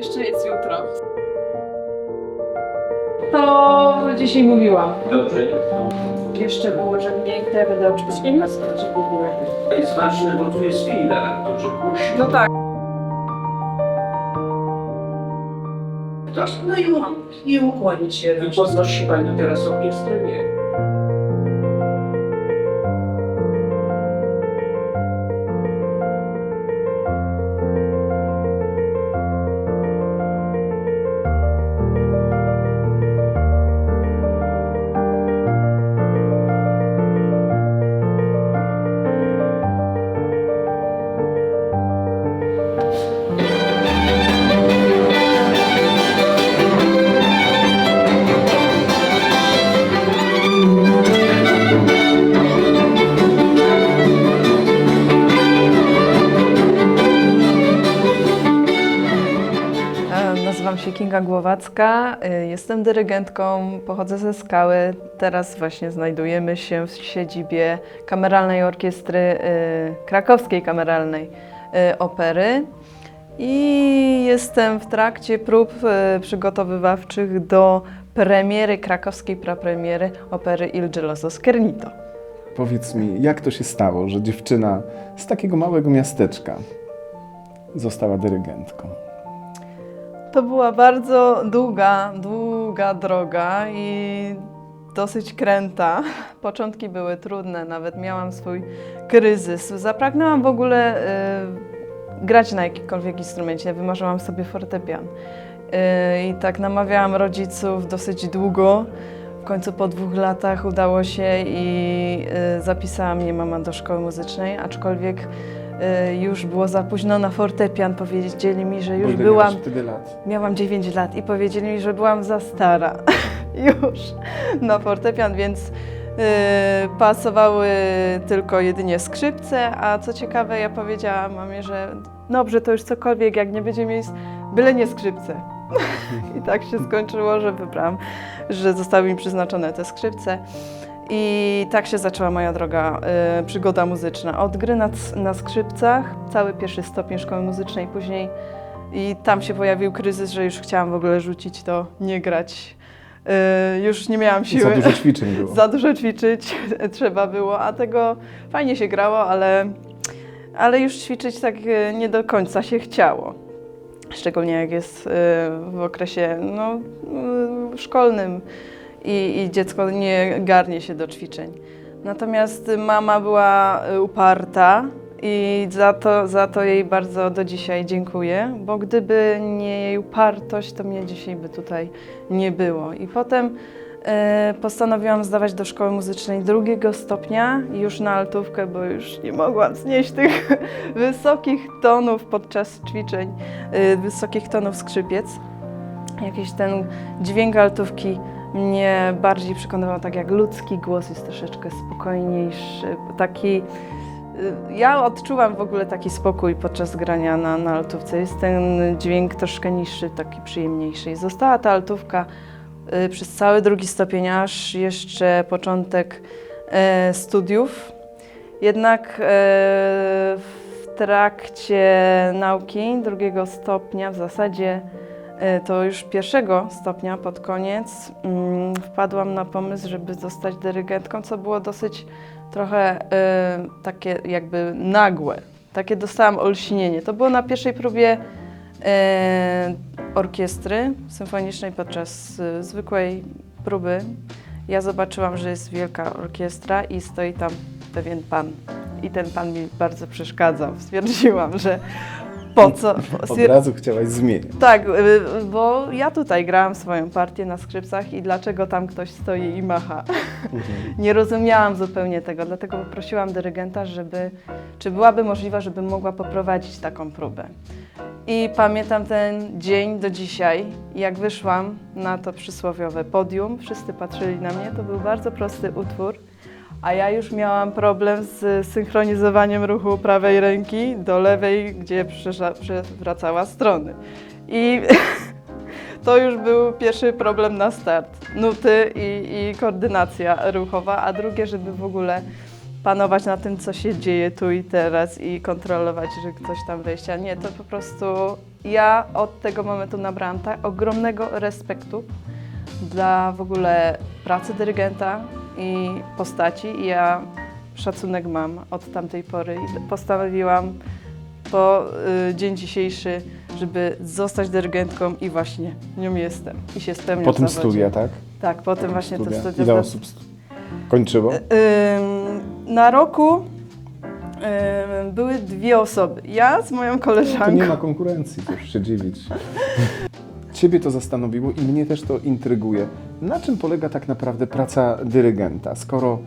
Jeszcze jest jutro. To dzisiaj mówiłam. Dobrze. Jeszcze było, że mniej ja będę oczywiście pracować, żeby było. To jest ważne, bo tu jest chwila, to że. No tak. No i, i ukłonić się. I podnosi Pani teraz orkiestrę? Nie. Kinga Głowacka, e, jestem dyrygentką, pochodzę ze Skały. Teraz właśnie znajdujemy się w siedzibie Kameralnej Orkiestry, e, Krakowskiej Kameralnej e, Opery i jestem w trakcie prób przygotowywawczych do premiery, krakowskiej prapremiery opery Il Geloso Skernito. Powiedz mi, jak to się stało, że dziewczyna z takiego małego miasteczka została dyrygentką? To była bardzo długa, długa droga i dosyć kręta. Początki były trudne, nawet miałam swój kryzys. Zapragnęłam w ogóle y, grać na jakimkolwiek instrumencie, wymarzyłam sobie fortepian. Y, I tak namawiałam rodziców dosyć długo. W końcu po dwóch latach udało się i y, zapisała mnie mama do szkoły muzycznej, aczkolwiek już było za późno na fortepian. Powiedzieli mi, że Bo już ile byłam wtedy lat? Miałam 9 lat i powiedzieli mi, że byłam za stara już na fortepian, więc y, pasowały tylko jedynie skrzypce, a co ciekawe, ja powiedziałam mamie, że dobrze, to już cokolwiek, jak nie będzie miejsc, byle nie skrzypce. I tak się skończyło, że wybrałam, że zostały mi przeznaczone te skrzypce. I tak się zaczęła moja droga, y, przygoda muzyczna. Od gry na, na skrzypcach, cały pierwszy stopień szkoły muzycznej, później i tam się pojawił kryzys, że już chciałam w ogóle rzucić to, nie grać. Yy, już nie miałam siły. Za dużo ćwiczeń było. Za dużo ćwiczyć trzeba było, a tego fajnie się grało, ale, ale już ćwiczyć tak yy, nie do końca się chciało. Szczególnie jak jest yy, w okresie no, yy, szkolnym i, i dziecko nie garnie się do ćwiczeń. Natomiast mama była y, uparta i za to, za to jej bardzo do dzisiaj dziękuję, bo gdyby nie jej upartość, to mnie dzisiaj by tutaj nie było. I potem e, postanowiłam zdawać do szkoły muzycznej drugiego stopnia, już na altówkę, bo już nie mogłam znieść tych wysokich tonów podczas ćwiczeń, e, wysokich tonów skrzypiec. Jakiś ten dźwięk altówki mnie bardziej przekonywał, tak jak ludzki głos jest troszeczkę spokojniejszy, taki y, ja odczuwam w ogóle taki spokój podczas grania na, na altówce. Jest ten dźwięk troszkę niższy, taki przyjemniejszy. I została ta altówka y, przez cały drugi stopień, aż jeszcze początek e, studiów. Jednak e, w trakcie nauki drugiego stopnia, w zasadzie to już pierwszego stopnia pod koniec, mm, wpadłam na pomysł, żeby zostać dyrygentką, co było dosyć trochę e, takie jakby nagłe. Takie dostałam olśnienie. To było na pierwszej próbie e, orkiestry symfonicznej podczas e, zwykłej próby. Ja zobaczyłam, że jest wielka orkiestra i stoi tam pewien pan. I ten pan mi bardzo przeszkadzał. Stwierdziłam, że po co? Od razu chciałaś zmieniać. Tak, y, bo ja tutaj grałam swoją partię na skrzypcach i dlaczego tam ktoś stoi i macha. Nie rozumiałam zupełnie tego, dlatego poprosiłam dyrygenta, żeby, czy byłaby możliwa, żebym mogła poprowadzić taką próbę. I pamiętam ten dzień do dzisiaj, jak wyszłam na to przysłowiowe podium, wszyscy patrzyli na mnie, to był bardzo prosty utwór, a ja już miałam problem z synchronizowaniem ruchu prawej ręki do lewej, gdzie przewracała strony. I to już był pierwszy problem na start. Nuty i, i koordynacja ruchowa, a drugie, żeby w ogóle panować na tym, co się dzieje tu i teraz i kontrolować, że ktoś tam wejścia. Nie, to po prostu ja od tego momentu nabrałam tak ogromnego respektu dla w ogóle pracy dyrygenta i postaci. I ja szacunek mam od tamtej pory i postanowiłam po y, dzień dzisiejszy, żeby zostać dyrygentką i właśnie nią jestem i się spełniam Potem w zawodzie. studia, tak? Tak, potem właśnie te Studia. studia. Ile osób stu- kończyło? Ym, na roku ym, były dwie osoby. Ja z moją Tu nie koleżanką. ma konkurencji, to już się dziwić. Ciebie to zastanowiło i mnie też to intryguje. Na czym polega tak naprawdę praca dyrygenta, skoro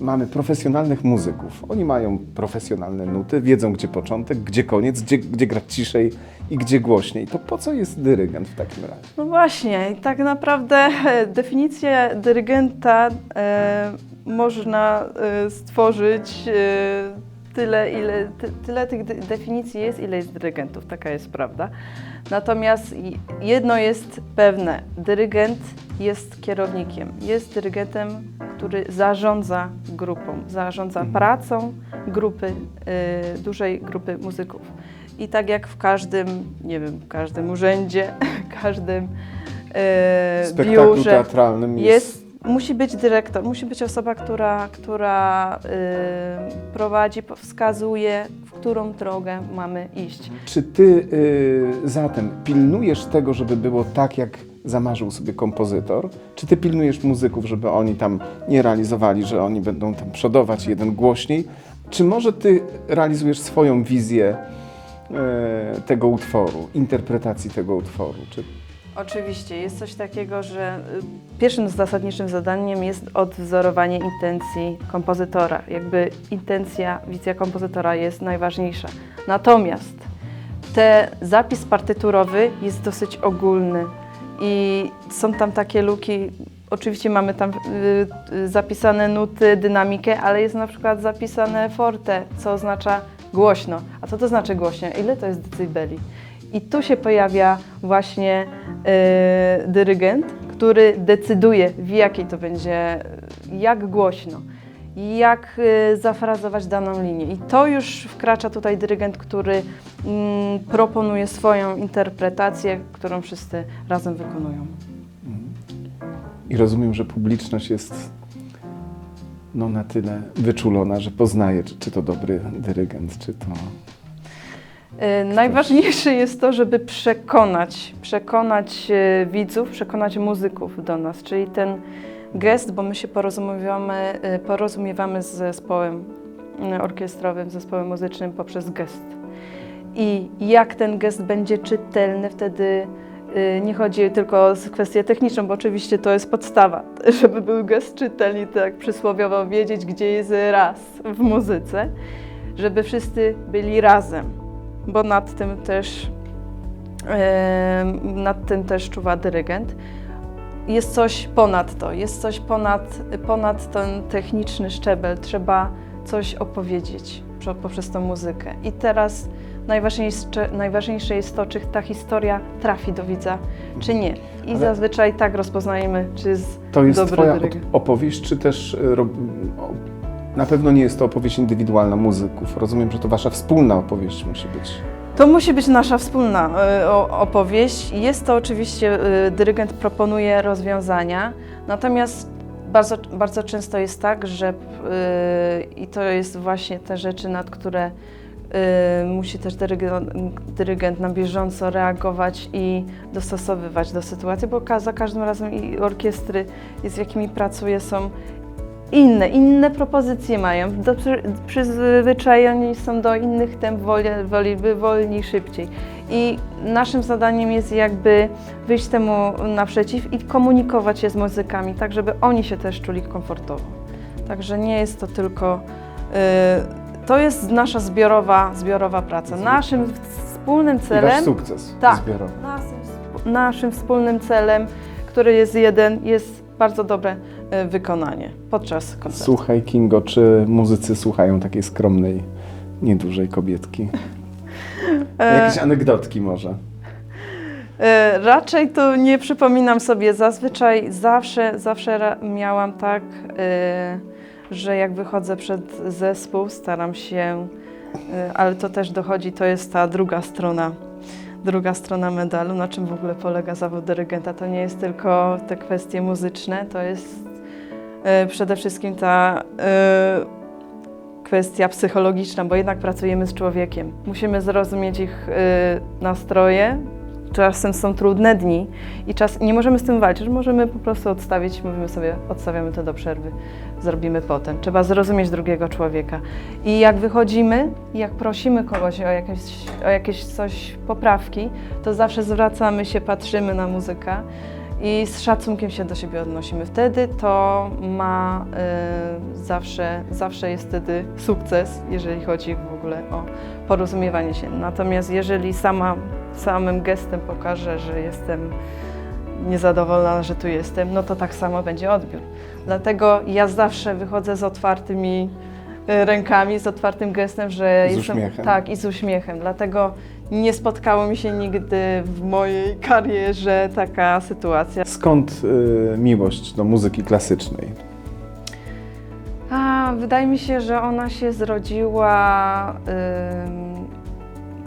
mamy profesjonalnych muzyków? Oni mają profesjonalne nuty, wiedzą gdzie początek, gdzie koniec, gdzie, gdzie grać ciszej i gdzie głośniej. To po co jest dyrygent w takim razie? No właśnie, tak naprawdę e, definicję dyrygenta e, można e, stworzyć e, tyle, ile, ty, tyle tych de- definicji jest, ile jest dyrygentów, taka jest prawda. Natomiast jedno jest pewne, dyrygent jest kierownikiem, jest dyrygentem, który zarządza grupą, zarządza Mhm. pracą grupy, e, dużej grupy muzyków. I tak jak w każdym, nie wiem, każdym urzędzie, każdym W spektaklu biurze teatralnym jest... jest, musi być dyrektor, musi być osoba, która, która y, prowadzi, wskazuje, w którą drogę mamy iść. Czy ty y, zatem pilnujesz tego, żeby było tak, jak zamarzył sobie kompozytor? Czy ty pilnujesz muzyków, żeby oni tam nie realizowali, że oni będą tam przodować jeden głośniej? Czy może ty realizujesz swoją wizję e, tego utworu, interpretacji tego utworu? Czy Oczywiście, jest coś takiego, że y, pierwszym zasadniczym zadaniem jest odwzorowanie intencji kompozytora. Jakby intencja, wizja kompozytora jest najważniejsza. Natomiast te zapis partyturowy jest dosyć ogólny i są tam takie luki. Oczywiście mamy tam y, y, zapisane nuty, dynamikę, ale jest na przykład zapisane forte, co oznacza głośno. A co to znaczy głośno? Ile to jest decybeli? I tu się pojawia właśnie y, dyrygent, który decyduje, w jakiej to będzie, jak głośno, jak y, zafrazować daną linię. I to już wkracza tutaj dyrygent, który mm, proponuje swoją interpretację, którą wszyscy razem wykonują. I rozumiem, że publiczność jest no, na tyle wyczulona, że poznaje, czy, czy to dobry dyrygent, czy to. Y, Najważniejsze jest to, żeby przekonać, przekonać y, widzów, przekonać muzyków do nas, czyli ten gest, bo my się porozumiewamy, y, porozumiewamy z zespołem orkiestrowym, zespołem muzycznym poprzez gest. I jak ten gest będzie czytelny, wtedy nie chodzi tylko o kwestię techniczną, bo oczywiście to jest podstawa, żeby był gest czytelny, tak przysłowiowo wiedzieć, gdzie jest raz w muzyce, żeby wszyscy byli razem bo nad tym też, nad tym też czuwa dyrygent. Jest coś ponad to, jest coś ponad, ponad ten techniczny szczebel. Trzeba coś opowiedzieć prze- poprzez tą muzykę. I teraz najważniejsze, najważniejsze jest to, czy ta historia trafi do widza, czy nie. I Ale- zazwyczaj tak rozpoznajemy, czy jest To jest dobry Twoja dyrygent. op- opowieść, czy też o, na pewno nie jest to opowieść indywidualna muzyków? Rozumiem, że to Wasza wspólna opowieść musi być. To musi być nasza wspólna y, opowieść. Jest to oczywiście, y, dyrygent proponuje rozwiązania, natomiast bardzo, bardzo często jest tak, że y, i to jest właśnie te rzeczy, nad które musi też dyrygent, na bieżąco reagować i dostosowywać do sytuacji, bo za każdym razem i orkiestry, z jakimi pracuje, są inne, inne propozycje mają. Do, przy- przyzwyczajeni są do innych temp, woli, woli wolniej, szybciej. I naszym zadaniem jest jakby wyjść temu naprzeciw i komunikować się z muzykami, tak żeby oni się też czuli komfortowo. Także nie jest to tylko. y, to jest nasza zbiorowa, zbiorowa praca. Naszym wspólnym I Wasz celem. sukces Tak. zbiorowy. Naszym, naszym wspólnym celem, który jest jeden, jest bardzo dobre y, wykonanie podczas koncertu. Słuchaj, Kingo, czy muzycy słuchają takiej skromnej, niedużej kobietki? E, Jakieś anegdotki może? e, raczej to nie przypominam sobie. Zazwyczaj zawsze, zawsze miałam tak, e, że jak wychodzę przed zespół, staram się, e, ale to też dochodzi, to jest ta druga strona. Druga strona medalu, na czym w ogóle polega zawód dyrygenta. To nie jest tylko te kwestie muzyczne, to jest e, przede wszystkim ta e, kwestia psychologiczna, bo jednak pracujemy z człowiekiem. Musimy zrozumieć ich e, nastroje. Czasem są trudne dni i czas, nie możemy z tym walczyć, możemy po prostu odstawić, mówimy sobie, odstawiamy to do przerwy, zrobimy potem. Trzeba zrozumieć drugiego człowieka. I jak wychodzimy, jak prosimy kogoś o jakieś, o jakieś coś poprawki, to zawsze zwracamy się, patrzymy na muzykę i z szacunkiem się do siebie odnosimy. Wtedy to ma y, zawsze, zawsze jest wtedy sukces, jeżeli chodzi w ogóle o porozumiewanie się. Natomiast jeżeli sama samym gestem pokażę, że jestem niezadowolona, że tu jestem, no to tak samo będzie odbiór. Dlatego ja zawsze wychodzę z otwartymi rękami, z otwartym gestem, że Z jestem uśmiechem. tak i z uśmiechem. Dlatego nie spotkało mi się nigdy w mojej karierze taka sytuacja. Skąd y, miłość do muzyki klasycznej? A, wydaje mi się, że ona się zrodziła. ym,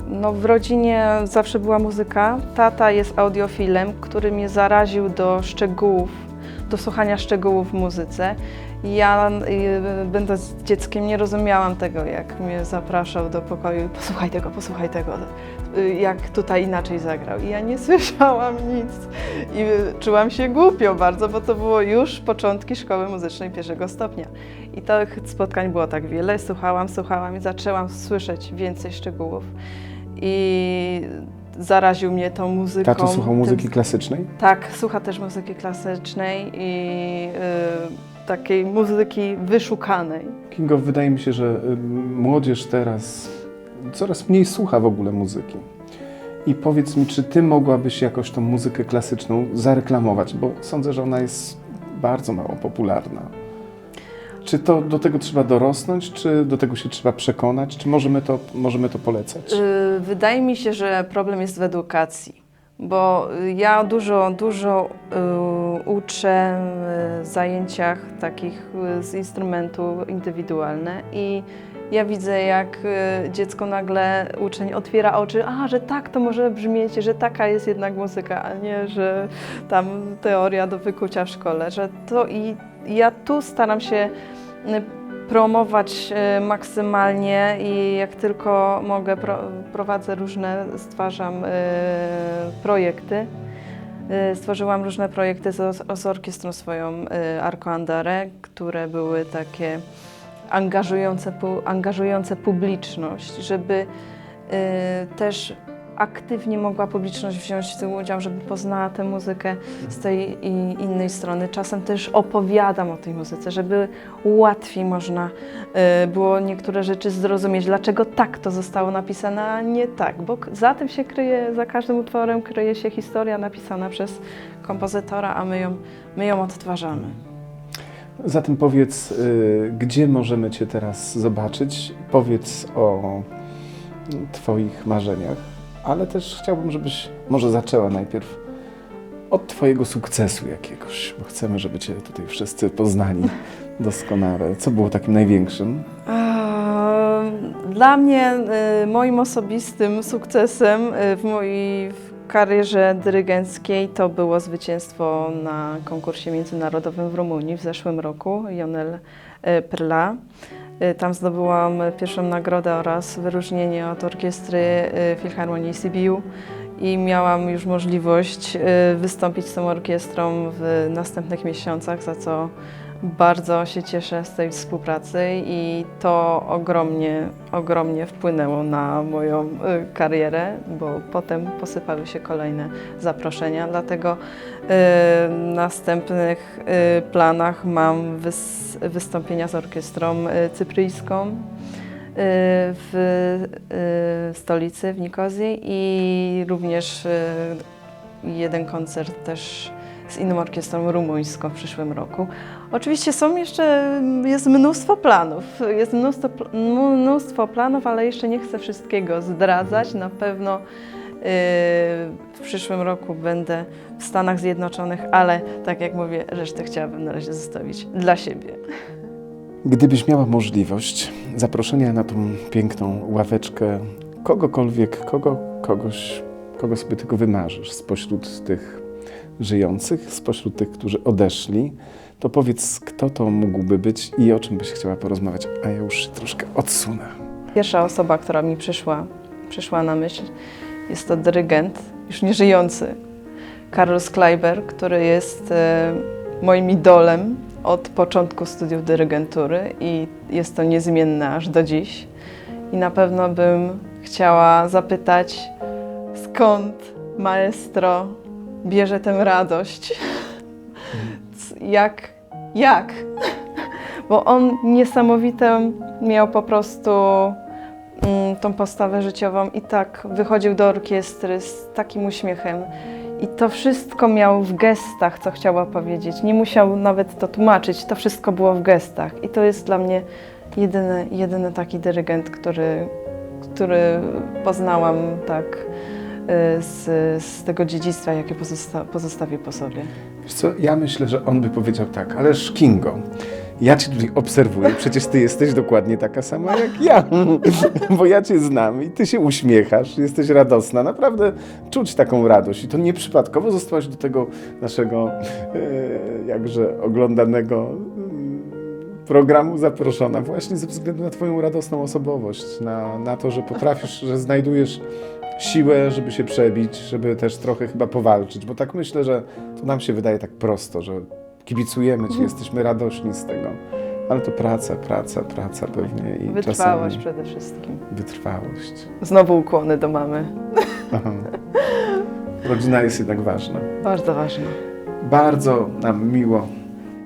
no, w rodzinie zawsze była muzyka. Tata jest audiofilem, który mnie zaraził do szczegółów, do słuchania szczegółów w muzyce. Ja, y, będąc dzieckiem, nie rozumiałam tego, jak mnie zapraszał do pokoju. Posłuchaj tego, posłuchaj tego, y, jak tutaj inaczej zagrał. I ja nie słyszałam nic. I y, czułam się głupio bardzo, bo to było już początki szkoły muzycznej pierwszego stopnia. I tych spotkań było tak wiele. Słuchałam, słuchałam i zaczęłam słyszeć więcej szczegółów. I zaraził mnie tą muzyką. Tato słuchał tym- muzyki klasycznej? tak, słucha też muzyki klasycznej i y, takiej muzyki wyszukanej. Kingo, wydaje mi się, że y, młodzież teraz coraz mniej słucha w ogóle muzyki. I powiedz mi, czy ty mogłabyś jakoś tą muzykę klasyczną zareklamować, bo sądzę, że ona jest bardzo mało popularna. Czy to do tego trzeba dorosnąć, czy do tego się trzeba przekonać, czy możemy to, możemy to polecać? Y, Wydaje mi się, że problem jest w edukacji, bo y, ja dużo, dużo y, uczę w zajęciach takich y, z instrumentu indywidualne i ja widzę, jak dziecko nagle, uczeń otwiera oczy, a, że tak to może brzmieć, że taka jest jednak muzyka, a nie, że tam teoria do wykucia w szkole, że to i ja tu staram się promować e, maksymalnie i jak tylko mogę, pro, prowadzę różne, stwarzam e, projekty. E, Stworzyłam różne projekty z, orkiestrą swoją Arco Andare, które były takie angażujące, angażujące publiczność, żeby też aktywnie mogła publiczność wziąć w tym udział, żeby poznała tę muzykę z tej i innej strony. Czasem też opowiadam o tej muzyce, żeby łatwiej można y, było niektóre rzeczy zrozumieć, dlaczego tak to zostało napisane, a nie tak, bo za tym się kryje, za każdym utworem kryje się historia napisana przez kompozytora, a my ją, my ją odtwarzamy. Zatem powiedz, y, gdzie możemy Cię teraz zobaczyć? Powiedz o Twoich marzeniach, ale też chciałbym, żebyś może zaczęła najpierw od Twojego sukcesu jakiegoś, bo chcemy, żeby Cię tutaj wszyscy poznali doskonale. Co było takim największym? Dla mnie y, moim osobistym sukcesem y, w mojej karierze dyrygenckiej to było zwycięstwo na konkursie międzynarodowym w Rumunii w zeszłym roku, Jonel y, Perla. Y, Tam zdobyłam pierwszą nagrodę oraz wyróżnienie od orkiestry y, Filharmonii Sibiu i miałam już możliwość y, wystąpić z tą orkiestrą w następnych miesiącach, za co bardzo się cieszę z tej współpracy i to ogromnie, ogromnie wpłynęło na moją y, karierę, bo potem posypały się kolejne zaproszenia. Dlatego y, w następnych y, planach mam wys, wystąpienia z orkiestrą cypryjską w stolicy, w Nikozji i również jeden koncert też z inną orkiestrą rumuńską w przyszłym roku. Oczywiście są jeszcze, jest mnóstwo planów, jest mnóstwo, mnóstwo planów, ale jeszcze nie chcę wszystkiego zdradzać. Na pewno yy, w przyszłym roku będę w Stanach Zjednoczonych, ale tak jak mówię, resztę chciałabym na razie zostawić dla siebie. Gdybyś miała możliwość zaproszenia na tą piękną ławeczkę kogokolwiek, kogo, kogoś kogo sobie tylko wymarzysz spośród tych żyjących, spośród tych, którzy odeszli, to powiedz, kto to mógłby być i o czym byś chciała porozmawiać, a ja już się troszkę odsunę. Pierwsza osoba, która mi przyszła, przyszła na myśl, jest to dyrygent, już nieżyjący, Carlos Kleiber, który jest e, moim idolem od początku studiów dyrygentury i jest to niezmienne aż do dziś. I na pewno bym chciała zapytać, skąd maestro bierze tę radość? Jak? Jak? Bo on niesamowitą miał po prostu mm, tą postawę życiową i tak wychodził do orkiestry z takim uśmiechem. I to wszystko miał w gestach, co chciała powiedzieć. Nie musiał nawet to tłumaczyć, to wszystko było w gestach. I to jest dla mnie jedyny, jedyny taki dyrygent, który, który poznałam tak z, z tego dziedzictwa, jakie pozosta- pozostawił po sobie. Wiesz co, ja myślę, że on by powiedział tak, ależ Kingo, ja cię tutaj obserwuję, przecież ty jesteś dokładnie taka sama jak ja, bo ja cię znam i ty się uśmiechasz, jesteś radosna, naprawdę czuć taką radość i to nieprzypadkowo zostałaś do tego naszego e, jakże oglądanego mm, programu zaproszona właśnie ze względu na twoją radosną osobowość, na, na to, że potrafisz, że znajdujesz siłę, żeby się przebić, żeby też trochę chyba powalczyć, bo tak myślę, że to nam się wydaje tak prosto, że kibicujemy ci, jesteśmy radośni z tego. Ale to praca, praca, praca pewnie i Wytrwałość czasami przede wszystkim. wytrwałość. Znowu ukłony do mamy. Aha. Rodzina jest jednak ważna. Bardzo ważne. Bardzo nam miło.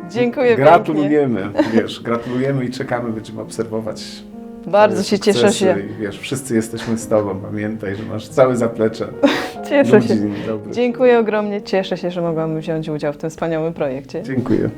Dziękuję pięknie. Gratulujemy, wiesz, gratulujemy i czekamy, będziemy obserwować. Bardzo się cieszę sukcesy się. I, wiesz, wszyscy jesteśmy z tobą, pamiętaj, że masz całe zaplecze Cieszę ludzi się. dobrych. Dziękuję ogromnie. Cieszę się, że mogłam wziąć udział w tym wspaniałym projekcie. Dziękuję.